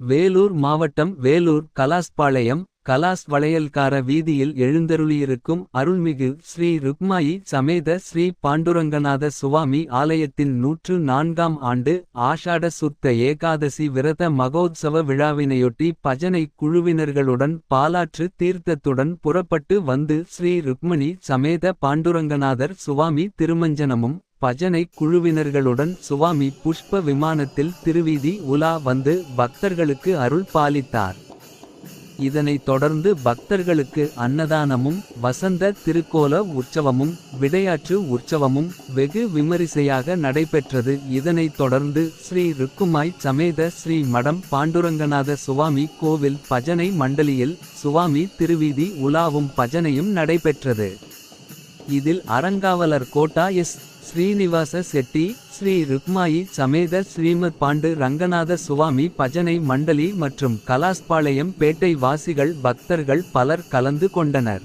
வேலூர் மாவட்டம் வேலூர் கலாஸ்பாளையம் கலாஸ் வளையல்கார வீதியில் எழுந்தருளியிருக்கும் அருள்மிகு ஸ்ரீ ருக்மாயி சமேத ஸ்ரீ பாண்டுரங்கநாத சுவாமி ஆலயத்தின் நூற்று நான்காம் ஆண்டு ஆஷாட சுத்த ஏகாதசி விரத மகோத்சவ விழாவினையொட்டி பஜனை குழுவினர்களுடன் பாலாற்று தீர்த்தத்துடன் புறப்பட்டு வந்து ஸ்ரீ ருக்மணி சமேத பாண்டுரங்கநாதர் சுவாமி திருமஞ்சனமும் பஜனை குழுவினர்களுடன் சுவாமி புஷ்ப விமானத்தில் திருவீதி உலா வந்து பக்தர்களுக்கு அருள் பாலித்தார். இதனைத் தொடர்ந்து பக்தர்களுக்கு அன்னதானமும் வசந்த திருக்கோல உற்சவமும் விடையாற்று உற்சவமும் வெகு விமரிசையாக நடைபெற்றது. இதனைத் தொடர்ந்து ஸ்ரீ ருக்குமாய் சமேத ஸ்ரீ மடம் பாண்டுரங்கநாத சுவாமி கோவில் பஜனை மண்டலியில் சுவாமி திருவீதி உலாவும் பஜனையும் நடைபெற்றது. இதில் அறங்காவலர் கோட்டா எஸ். ஸ்ரீனிவாச செட்டி ஸ்ரீ ருக்மாயி சமேத ஸ்ரீமத் பாண்டு ரங்கநாத சுவாமி பஜனை மண்டலி மற்றும் கலாஸ்பாளையம் பேட்டை வாசிகள் பக்தர்கள் பலர் கலந்து கொண்டனர்.